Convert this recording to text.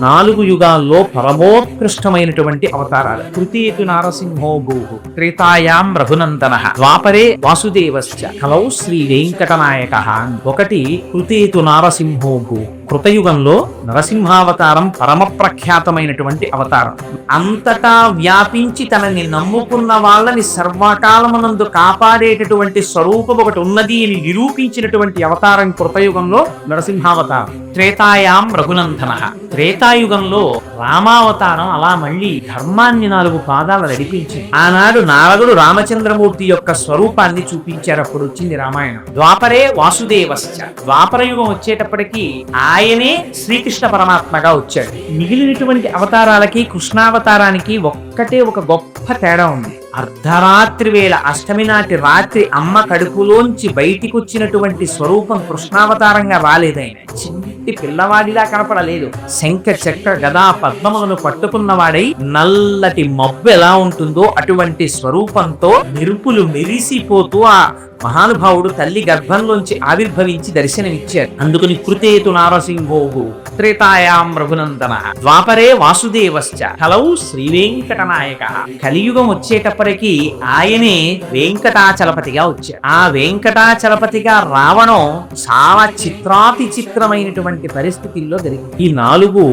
నాలుగు యుగాల్లో పరమోత్కృష్టమైనటువంటి అవతారాలు. తృతీయతు నారసింహో భూ త్రేతాయాం రఘునందన ద్వాపరే వాసుదేవశ్చ కలౌ శ్రీ వెంకటనాయక. ఒకటి కృతీయతు నారసింహో భూ కృతయుగంలో నరసింహావతారం పరమ ప్రఖ్యాతమైనటువంటి అవతారం. అంతటా వ్యాపించి తనని నమ్ముకున్న వాళ్ళని సర్వకాలమునందు కాపాడేటటువంటి స్వరూపం ఒకటి ఉన్నది అని నిరూపించినటువంటి అవతారం కృతయుగంలో నరసింహావతారం. త్రేతాయాం రఘునందన. త్రేతాయుగంలో రామావతారం అలా మళ్ళీ ధర్మాన్ని నాలుగు పాదాలు నడిపించి ఆనాడు నారదుడు రామచంద్రమూర్తి యొక్క స్వరూపాన్ని చూపించారు అప్పుడు వచ్చింది రామాయణం. ద్వాపరే వాసుదేవశ్చ. ద్వాపరయుగం యుగం వచ్చేటప్పటికి ఆయనే శ్రీకృష్ణ పరమాత్మగా వచ్చాడు. మిగిలినటువంటి అవతారాలకి కృష్ణావతారానికి ఒక్కటే ఒక గొప్ప తేడా ఉంది. అర్ధరాత్రి వేళ అష్టమి నాటి రాత్రి అమ్మ కడుపులోంచి బయటికి వచ్చినటువంటి స్వరూపం కృష్ణావతారంగా రాలేదైన చిన్ని పిల్లవాడిలా కనపడలేదు. శంఖ చక్ర గదా పద్మములను పట్టుకున్నవాడై నల్లటి మబ్బు ఎలా ఉంటుందో అటువంటి స్వరూపంతో మెరుపులు మెరిసిపోతూ ఆ మహానుభావుడు తల్లి గర్భంలోంచి ఆవిర్భవించి దర్శనమిచ్చారు అందుకని కృతేతు నారసింహోగు త్రేతాయాం రఘునందన ద్వాపరే వాసుదేవశ్చ హలౌ శ్రీ వెంకటనాయక కలియుగం వచ్చేటప్పటికి ఆయనే వెంకటాచలపతిగా వచ్చారు ఆ వెంకటాచలపతిగా రావడం చాలా చిత్రాతి చిత్రమైనటువంటి పరిస్థితుల్లో జరిగింది. ఈ నాలుగు